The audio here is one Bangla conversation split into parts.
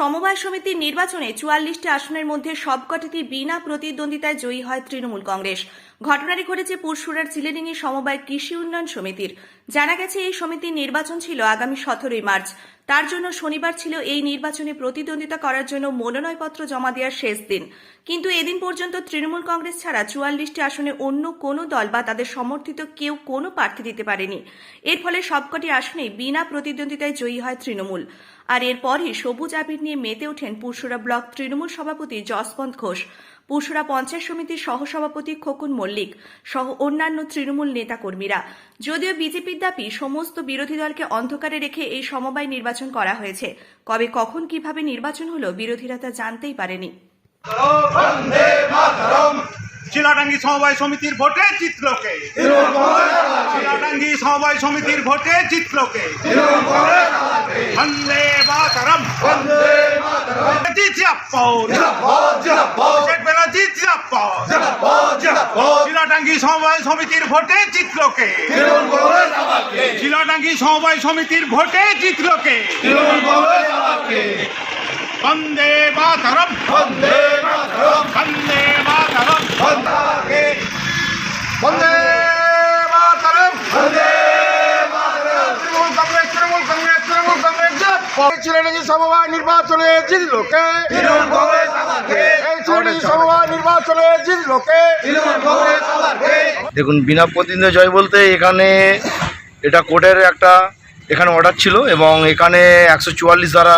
সমবায় সমিতির নির্বাচনে চুয়াল্লিশটি আসনের মধ্যে সবকটিতে বিনা প্রতিদ্বন্দ্বিতায় জয়ী হয় তৃণমূল কংগ্রেস। ঘটনাটি ঘটেছে পুরসুরার চিলেডিঙ্গি সমবায় কৃষি উন্নয়ন সমিতির। জানা গেছে, এই সমিতির নির্বাচন ছিল আগামী সতেরোই মার্চ। তার জন্য শনিবার ছিল এই নির্বাচনে প্রতিদ্বন্দ্বিতা করার জন্য মনোনয়নপত্র জমা দেওয়ার শেষ দিন। কিন্তু এদিন পর্যন্ত তৃণমূল কংগ্রেস ছাড়া চুয়াল্লিশটি আসনে অন্য কোনো দল বা তাদের সমর্থিত কেউ কোনো প্রার্থী দিতে পারেনি। এর ফলে সবকটি আসনেই বিনা প্রতিদ্বন্দ্বিতায় জয়ী হয় তৃণমূল। আর এরপরই সবুজ আবির নিয়ে মেতে ওঠেন পুরসুরা ব্লক তৃণমূল সভাপতি যশবন্ত ঘোষ। পুরসুরা পঞ্চায়েত সমিতির সহসভাপতি খোকন মল্লিক সহ অন্যান্য তৃণমূল নেতাকর্মীরা। যদিও বিজেপির দাবি সমস্ত বিরোধী দলকে অন্ধকারে রেখে এই সমবায় নির্বাচন করা হয়েছে কবে কখন কীভাবে নির্বাচন হলো বিরোধীরা তা জানতেই পারেনি। শিলাডাঙ্গি সমবায় সমিতির ভোটে জিতলোকে শিলাডাঙ্গি সমবায় সমিতির ভোটে জিতলোকে বন্দে মাতরম। শেখ ব্যানার্জি শিলাডাঙ্গি সমবায় সমিতির ভোটে জিতলোকে। শিলাডাঙ্গি সমবায় সমিতির ভোটে জিতলোকে। বন্দে মাতরম। বন্দে মাতরম। বন্দে মাতরম। তৃণমূল কংগ্রেস তৃণমূল কংগ্রেস তৃণমূল কংগ্রেস। সমবায় নির্বাচনে জিতলোকে। এই চিরানি সমবায় নির্বাচনে জিতলোকে দেখুন বিনা প্রতিদ্বন্দ্বী জয় বলতে এখানে এটা কোর্টের একটা এখানে অর্ডার ছিল এবং এখানে একশো চুয়াল্লিশ দ্বারা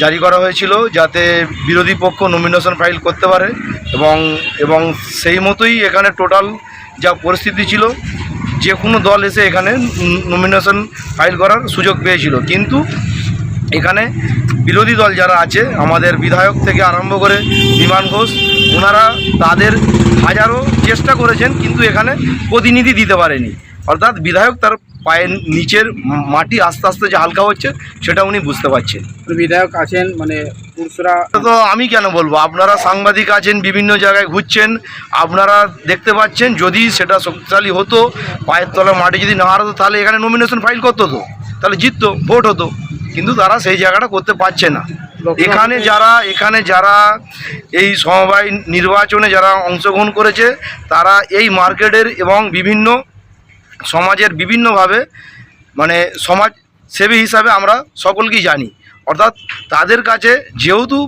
জারি করা হয়েছিল যাতে বিরোধী পক্ষ নমিনেশন ফাইল করতে পারে এবং এবং সেই মতোই এখানে টোটাল যা পরিস্থিতি ছিল যে কোনো দল এসে এখানে নমিনেশন ফাইল করার সুযোগ পেয়েছিল। কিন্তু এখানে বিরোধী দল যারা আছে আমাদের বিধায়ক থেকে আরম্ভ করে বিমান ঘোষ ওনারা তাদের হাজারো চেষ্টা করেছেন কিন্তু এখানে প্রতিনিধি দিতে পারেনি। অর্থাৎ বিধায়ক তার পায়ের নিচের মাটি আস্তে আস্তে যে হালকা হচ্ছে সেটা উনি বুঝতে পারছেন। বিধায়ক আছেন মানে পুরুষরা তো আমি কেন বলব? আপনারা সাংবাদিক আছেন বিভিন্ন জায়গায় ঘুরছেন আপনারা দেখতে পাচ্ছেন যদি সেটা শক্তিশালী হতো পায়ের তলা মাটি যদি না হারাতো তাহলে এখানে নমিনেশন ফাইল করতো তো। তাহলে জিততো ভোট হতো। কিন্তু তারা সেই জায়গাটা করতে পারছে না। এখানে যারা এখানে যারা এই সমবায় নির্বাচনে যারা অংশগ্রহণ করেছে তারা এই মার্কেটের এবং বিভিন্ন সমাজের বিভিন্নভাবে মানে সমাজ সেবী হিসাবে আমরা সকলকেই জানি। অর্থাৎ তাদের কাছে যেহেতু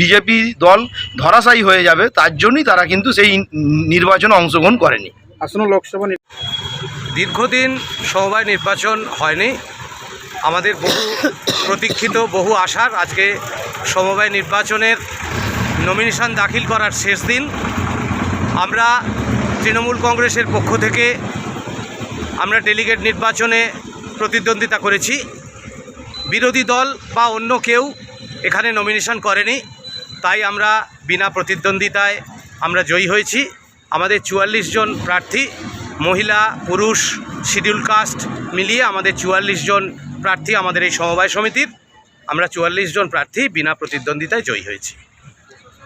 বিজেপি দল ধরাশায়ী হয়ে যাবে তার জন্যই তারা কিন্তু সেই নির্বাচনে অংশগ্রহণ করেনি। আসন্ন লোকসভা দীর্ঘদিন সমবায় নির্বাচন হয়নি। আমাদের বহু প্রতীক্ষিত, বহু আশার আজকে সমবায় নির্বাচনের নমিনেশন দাখিল করার শেষ দিন। আমরা তৃণমূল কংগ্রেসের পক্ষ থেকে আমরা ডেলিগেট নির্বাচনে প্রতিদ্বন্দ্বিতা করেছি। বিরোধী দল বা অন্য কেউ এখানে নমিনেশন করেনি, তাই আমরা বিনা প্রতিদ্বন্দ্বিতায় আমরা জয়ী হয়েছি। আমাদের চুয়াল্লিশ জন প্রার্থী, মহিলা, পুরুষ শিডিউল কাস্ট মিলিয়ে আমাদের চুয়াল্লিশ জন প্রার্থী আমাদের এই সমবায় সমিতির। আমরা চুয়াল্লিশ জন প্রার্থী বিনা প্রতিদ্বন্দ্বিতায় জয়ী হয়েছি।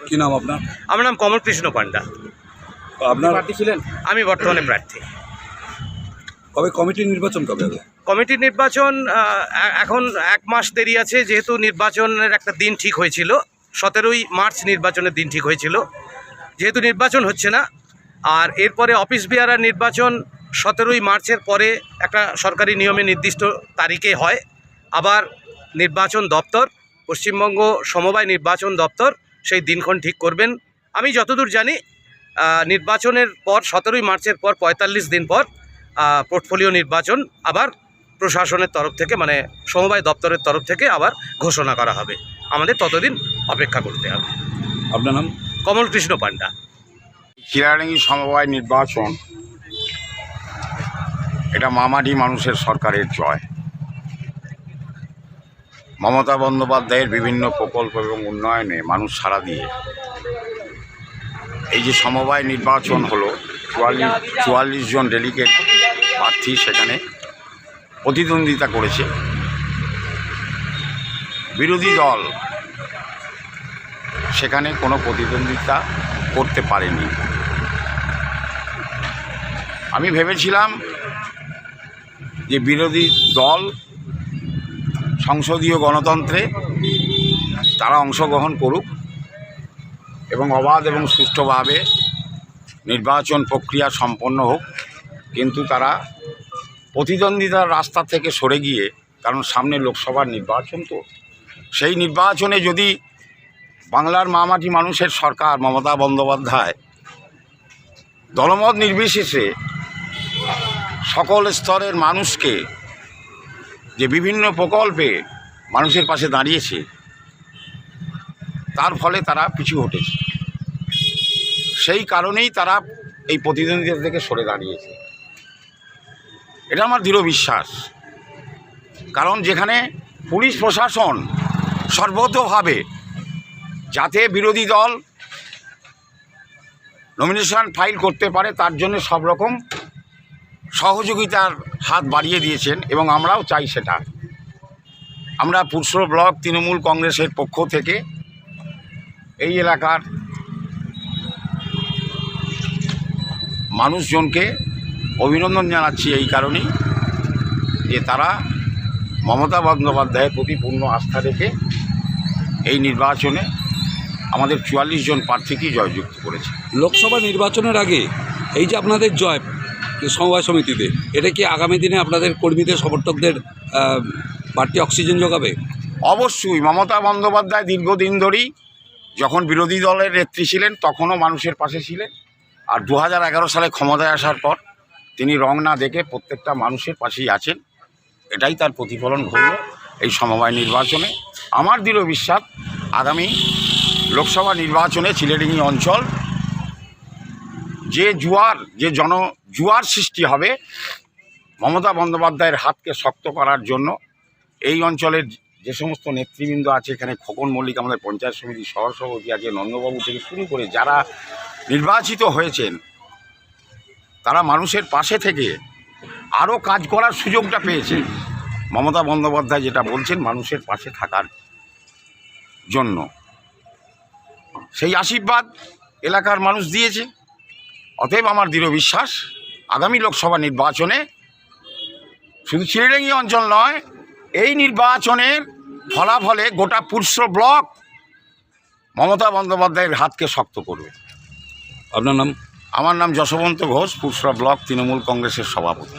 কি নাম আপনার? আমার নাম কমল কৃষ্ণ পান্ডা আপনার প্রার্থী ছিলেন? আমি বর্তমানে প্রার্থী। কবে কমিটির নির্বাচন কবে হবে? কমিটির নির্বাচন এখন এক মাস দেরি আছে যেহেতু নির্বাচনের একটা দিন ঠিক হয়েছিল। সতেরোই মার্চ নির্বাচনের দিন ঠিক হয়েছিল। যেহেতু নির্বাচন হচ্ছে না আর এরপরে অফিস বিহারার নির্বাচন সতেরোই মার্চের পরে একটা সরকারি নিয়মে নির্দিষ্ট তারিখে হয়। আবার নির্বাচন দপ্তর পশ্চিমবঙ্গ সমবায় নির্বাচন দপ্তর সেই দিনক্ষণ ঠিক করবেন। আমি যতদূর জানি নির্বাচনের পর সতেরোই মার্চের পর পঁয়তাল্লিশ দিন পর পোর্টফোলিও নির্বাচন আবার প্রশাসনের তরফ থেকে মানে সমবায় দপ্তরের তরফ থেকে আবার ঘোষণা করা হবে। আমাদের ততদিন অপেক্ষা করতে হবে। আপনার নাম? কমল কৃষ্ণ পান্ডা। চিরাডাঙ্গি সমবায় নির্বাচন এটা মামাটি মানুষের সরকারের জয়। মমতা বন্দ্যোপাধ্যায়ের বিভিন্ন প্রকল্প এবং উন্নয়নে মানুষ সাড়া দিয়ে। এই যে সমবায় নির্বাচন হলো, চুয়াল্লিশ চুয়াল্লিশ জন ডেলিগেট প্রার্থী সেখানে প্রতিদ্বন্দ্বিতা করেছে। বিরোধী দল সেখানে কোনো প্রতিদ্বন্দ্বিতা করতে পারেনি। আমি ভেবেছিলাম যে বিরোধী দল সংসদীয় গণতন্ত্রে তারা অংশগ্রহণ করুক এবং অবাধ এবং সুষ্ঠুভাবে নির্বাচন প্রক্রিয়া সম্পন্ন হোক, কিন্তু তারা প্রতিদ্বন্দ্বিতার রাস্তা থেকে সরে গিয়ে, কারণ সামনে লোকসভার নির্বাচন তো, সেই নির্বাচনে যদি বাংলার মামাটি মানুষের সরকার মমতা বন্দ্যোপাধ্যায় দলমত নির্বিশেষে সকল স্তরের মানুষকে যে বিভিন্ন প্রকল্পে মানুষের পাশে দাঁড়িয়েছে, তার ফলে তারা পিছু হটেছে। সেই কারণেই তারা এই প্রতিদ্বন্দ্বিতা থেকে সরে দাঁড়িয়েছে। এটা আমার দৃঢ় বিশ্বাস। কারণ যেখানে পুলিশ প্রশাসন সর্বতভাবে যাতে বিরোধী দল নমিনেশন ফাইল করতে পারে, তার জন্য সব রকম সহযোগিতার হাত বাড়িয়ে দিয়েছেন এবং আমরাও চাই সেটা। আমরা পুরসুর ব্লক তৃণমূল কংগ্রেসের পক্ষ থেকে এই এলাকার মানুষজনকে অভিনন্দন জানাচ্ছি এই কারণেই যে তারা মমতা বন্দ্যোপাধ্যায়ের প্রতি পূর্ণ আস্থা রেখে এই নির্বাচনে আমাদের চুয়াল্লিশ জন প্রার্থীকেই জয়যুক্ত করেছে। লোকসভা নির্বাচনের আগে এই যে আপনাদের জয় সমবায় সমিতিতে, এটা কি আগামী দিনে আপনাদের কর্মীদের, সমর্থকদের বাড়তি অক্সিজেন যোগাবে? অবশ্যই, মমতা বন্দ্যোপাধ্যায় দীর্ঘদিন ধরেই যখন বিরোধী দলের নেত্রী ছিলেন, তখনও মানুষের পাশে ছিলেন। আর দু হাজার এগারো সালে ক্ষমতায় আসার পর তিনি রং না দেখে প্রত্যেকটা মানুষের পাশেই আছেন। এটাই তার প্রতিফলন ঘটল এই সমবায় নির্বাচনে। আমার দৃঢ় বিশ্বাস, আগামী লোকসভা নির্বাচনে চিলেডিঙি অঞ্চল যে জুয়ার, যে জন, জুয়ার সৃষ্টি হবে, মমতা বন্দ্যোপাধ্যায়ের হাতকে শক্ত করার জন্য এই অঞ্চলের যে সমস্ত নেতৃবৃন্দ আছে, এখানে খোকন মল্লিক আমাদের পঞ্চায়েত সমিতির সহ সভাপতি আছে, নন্দবাবু থেকে শুরু করে যারা নির্বাচিত হয়েছেন, তারা মানুষের পাশে থেকে আরও কাজ করার সুযোগটা পেয়েছে মমতা বন্দ্যোপাধ্যায় যেটা বলছেন, মানুষের পাশে থাকার জন্য। সেই আশীর্বাদ এলাকার মানুষ দিয়েছে। অতএব আমার দৃঢ় বিশ্বাস আগামী লোকসভা নির্বাচনে শুধু চিড়েঙ্গি অঞ্চল নয় এই নির্বাচনের ফলাফলে গোটা পুরুষ ব্লক মমতা বন্দ্যোপাধ্যায়ের হাতকে শক্ত করবে। আপনার নাম? আমার নাম যশবন্ত ঘোষ পুরসরা ব্লক তৃণমূল কংগ্রেসের সভাপতি।